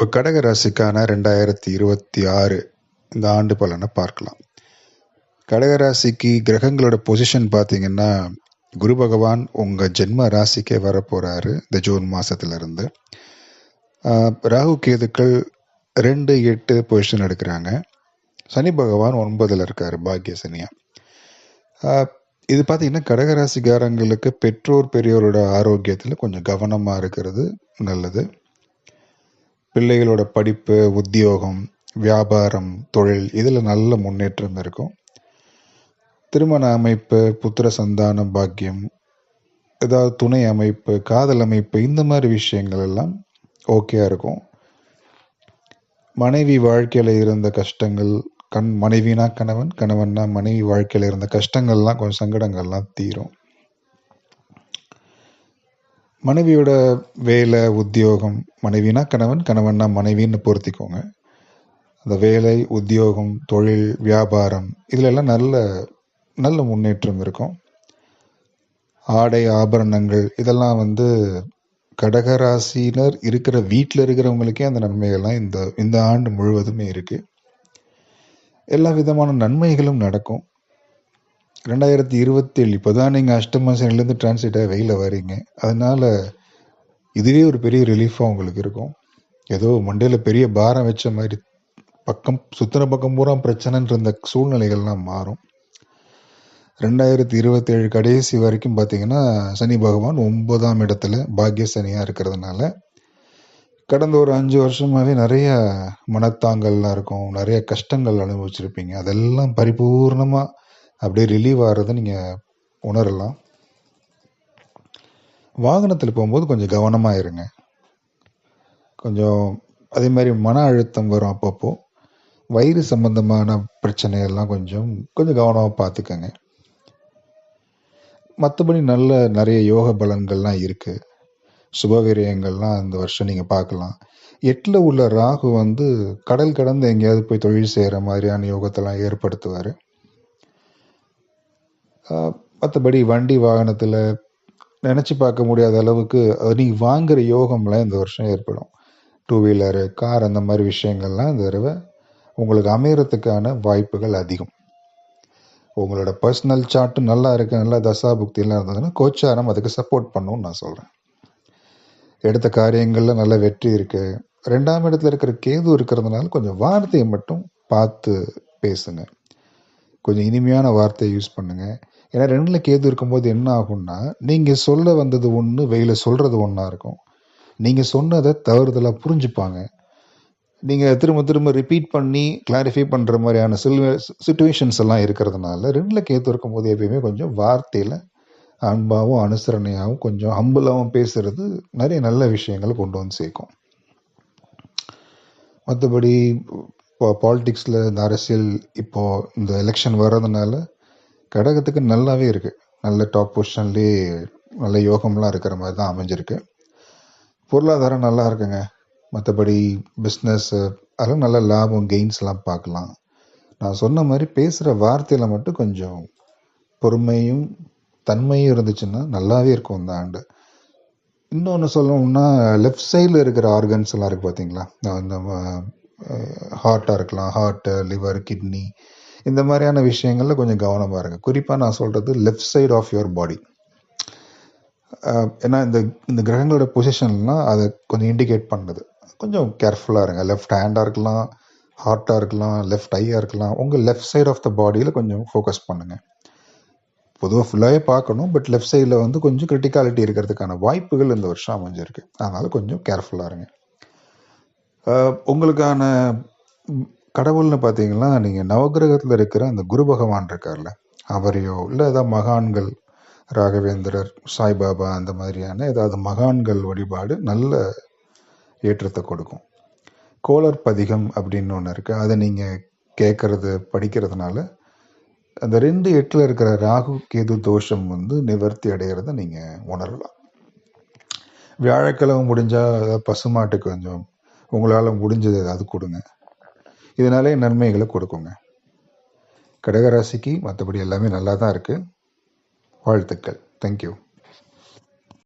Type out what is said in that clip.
இப்போ கடக ராசிக்கான ரெண்டாயிரத்தி இருபத்தி ஆறு இந்த ஆண்டு பலனை பார்க்கலாம். கடக ராசிக்கு கிரகங்களோட பொசிஷன் பார்த்தீங்கன்னா குரு பகவான் உங்கள் ஜென்ம ராசிக்கே வரப்போகிறாரு இந்த ஜூன் மாதத்துலேருந்து ராகு கேதுக்கள் ரெண்டு எட்டு பொசிஷன் எடுக்கிறாங்க. சனி பகவான் ஒன்பதில் இருக்கார் பாக்கிய சனியா. இது பார்த்தீங்கன்னா கடகராசிக்காரங்களுக்கு பெற்றோர் பெரியோரோட ஆரோக்கியத்தில் கொஞ்சம் கவனமாக இருக்கிறது நல்லது. பிள்ளைகளோட படிப்பு உத்தியோகம் வியாபாரம் தொழில் இதில் நல்ல முன்னேற்றம் இருக்கும். திருமண அமைப்பு புத்திர சந்தான பாக்கியம் ஏதாவது துணை அமைப்பு காதல் அமைப்பு இந்த மாதிரி விஷயங்கள் எல்லாம் ஓகேயா இருக்கும். மனைவி வாழ்க்கையில் இருந்த கஷ்டங்கள் கண் மனைவினா கணவன் கணவன்னா மனைவி வாழ்க்கையில் இருந்த கஷ்டங்கள்லாம் கொஞ்சம் சங்கடங்கள்லாம் தீரும். மனைவியோட வேலை உத்தியோகம் மனைவினா கணவன் கணவன்னா மனைவின்னு பொருத்திக்கோங்க. அந்த வேலை உத்தியோகம் தொழில் வியாபாரம் இதிலெல்லாம் நல்ல நல்ல முன்னேற்றம் இருக்கும். ஆடை ஆபரணங்கள் இதெல்லாம் வந்து கடகராசினர் இருக்கிற வீட்டில் இருக்கிறவங்களுக்கே அந்த நன்மைகள்லாம் இந்த இந்த ஆண்டு முழுவதுமே இருக்குது எல்லா விதமான நன்மைகளும் நடக்கும். ரெண்டாயிரத்தி இருபத்தி ஏழு இப்போ தான் நீங்கள் அஷ்டமா சனிலேருந்து டிரான்ஸ்லேட் வெயில வரீங்க அதனால இதுவே ஒரு பெரிய ரிலீஃபாக உங்களுக்கு இருக்கும். ஏதோ மண்டையில் பெரிய பாரம் வச்ச மாதிரி பக்கம் சுத்தின பக்கம் பூரா பிரச்சனைன்ற இந்த சூழ்நிலைகள்லாம் மாறும். ரெண்டாயிரத்தி இருபத்தேழு கடைசி வரைக்கும் பார்த்தீங்கன்னா சனி பகவான் ஒன்பதாம் இடத்துல பாக்கிய சனியாக இருக்கிறதுனால கடந்த ஒரு அஞ்சு வருஷமாகவே நிறைய மனத்தாங்கல்லாம் இருக்கும். நிறைய கஷ்டங்கள் அனுபவிச்சிருப்பீங்க. அதெல்லாம் பரிபூர்ணமாக அப்படியே ரிலீவ் ஆகிறத நீங்கள் உணரலாம். வாகனத்தில் போகும்போது கொஞ்சம் கவனமாக இருங்க. கொஞ்சம் அதே மாதிரி மன அழுத்தம் வரும் அப்பப்போ. வயிறு சம்பந்தமான பிரச்சனையெல்லாம் கொஞ்சம் கொஞ்சம் கவனமாக பார்த்துக்கங்க. மற்றபடி நல்ல நிறைய யோக பலன்கள்லாம் இருக்குது சுபவிரயங்கள்லாம் இந்த வருஷம் நீங்கள் பார்க்கலாம். எட்டில் உள்ள ராகு வந்து கடல் கடந்து எங்கேயாவது போய் தொழில் செய்கிற மாதிரியான யோகத்தெல்லாம் ஏற்படுத்துவார். மற்றபடி வண்டி வாகனத்தில் நினச்சி பார்க்க முடியாத அளவுக்கு அது நீங்க வாங்குகிற யோகம்லாம் இந்த வருஷம் ஏற்படும். டூ வீலரு கார் அந்த மாதிரி விஷயங்கள்லாம் இந்த தடவை உங்களுக்கு அமையறதுக்கான வாய்ப்புகள் அதிகம். உங்களோட பர்சனல் சார்ட்டு நல்லா இருக்கு நல்லா தசா புக்தியெல்லாம் இருந்ததுன்னா கோச்சாரம் அதுக்கு சப்போர்ட் பண்ணும்னு நான் சொல்கிறேன் எடுத்த காரியங்களில் நல்ல வெற்றி இருக்குது ரெண்டாம் இடத்துல இருக்கிற கேது இருக்கிறதுனால கொஞ்சம் வார்த்தையை மட்டும் பார்த்து பேசுங்க. கொஞ்சம் இனிமையான வார்த்தையை யூஸ் பண்ணுங்கள் ஏன்னா ரெண்டில் கேது இருக்கும்போது என்ன ஆகும்னா நீங்கள் சொல்ல வந்தது ஒன்று வெயில சொல்கிறது ஒன்றா இருக்கும். நீங்கள் சொன்னதை தவறுதலாக புரிஞ்சுப்பாங்க. நீங்கள் திரும்ப திரும்ப ரிப்பீட் பண்ணி கிளாரிஃபை பண்ணுற மாதிரியான சுச்சுவேஷன்ஸ் எல்லாம் இருக்கிறதுனால ரெண்டில் கேத்து இருக்கும்போது எப்பயுமே கொஞ்சம் வார்த்தையில் அன்பாகவும் அனுசரணையாகவும் கொஞ்சம் அம்பலாகவும் பேசுறது நிறைய நல்ல விஷயங்களை கொண்டு வந்து சேர்க்கும். மற்றபடி இப்போ பாலிட்டிக்ஸில் இந்த அரசியல் இப்போது இந்த எலெக்ஷன் வர்றதுனால கடகத்துக்கு நல்லாவே இருக்குது நல்ல டாப் பொசிஷன்லேயே நல்ல யோகம்லாம் இருக்கிற மாதிரி தான் அமைஞ்சிருக்கு. பொருளாதாரம் நல்லா இருக்குங்க. மற்றபடி பிஸ்னஸ் அதெல்லாம் நல்ல லாபம் கெயின்ஸ்லாம் பார்க்கலாம். நான் சொன்ன மாதிரி பேசுகிற வார்த்தையில் மட்டும் கொஞ்சம் பொறுமையும் தன்மையும் இருந்துச்சுன்னா நல்லாவே இருக்கும் இந்த ஆண்டு. இன்னொன்று சொல்லணும்னா லெஃப்ட் சைடில் இருக்கிற ஆர்கன்ஸ் எல்லாம் இருக்கு பார்த்தீங்களா இந்த ஹார்ட்டாக இருக்கலாம். ஹார்ட்டு லிவர் கிட்னி இந்த மாதிரியான விஷயங்களில் கொஞ்சம் கவனமாக இருங்க. குறிப்பாக நான் சொல்கிறது left side of your body ஏன்னா இந்த இந்த கிரகங்களோட பொசிஷன்லாம் அதை கொஞ்சம் இண்டிகேட் பண்ணுது. கொஞ்சம் கேர்ஃபுல்லாக இருங்க. லெஃப்ட் ஹேண்டாக இருக்கலாம் ஹார்ட்டாக இருக்கலாம் லெஃப்ட் ஐயாக இருக்கலாம். உங்கள் லெஃப்ட் சைடு ஆஃப் த பாடியில் கொஞ்சம் ஃபோக்கஸ் பண்ணுங்கள் பொதுவாக ஃபுல்லாகவே பார்க்கணும் பட் லெஃப்ட் சைடில் வந்து கொஞ்சம் கிரிட்டிகாலிட்டி இருக்கிறதுக்கான வாய்ப்புகள் இந்த வருஷம் அமைஞ்சிருக்கு. அதனால் கொஞ்சம் கேர்ஃபுல்லாக இருங்க. உங்களுக்கான கடவுள்னு பார்த்தீங்கன்னா நீங்கள் நவகிரகத்தில் இருக்கிற அந்த குரு பகவான் இருக்கார்ல அவரையோ இல்லை ஏதாவது மகான்கள் ராகவேந்திரர் சாய்பாபா அந்த மாதிரியான ஏதாவது மகான்கள் வழிபாடு நல்ல ஏற்றத்தை கொடுக்கும். கோளர் பதிகம் அப்படின்னு ஒன்று இருக்குது அதை நீங்கள் கேட்குறது படிக்கிறதுனால அந்த ரெண்டு எட்டில் இருக்கிற ராகு கேது தோஷம் வந்து நிவர்த்தி அடைகிறத நீங்கள் உணரலாம். வியாழக்கிழமை முடிஞ்சால் பசுமாட்டுக்கு கொஞ்சம் உங்களால் முடிஞ்சது ஏதாவது கொடுங்க. இதனாலே நன்மைகளை கொடுக்குங்க. கடகராசிக்கு மற்றபடி எல்லாமே நல்லா தான் இருக்குது வாழ்த்துக்கள் தேங்க்யூ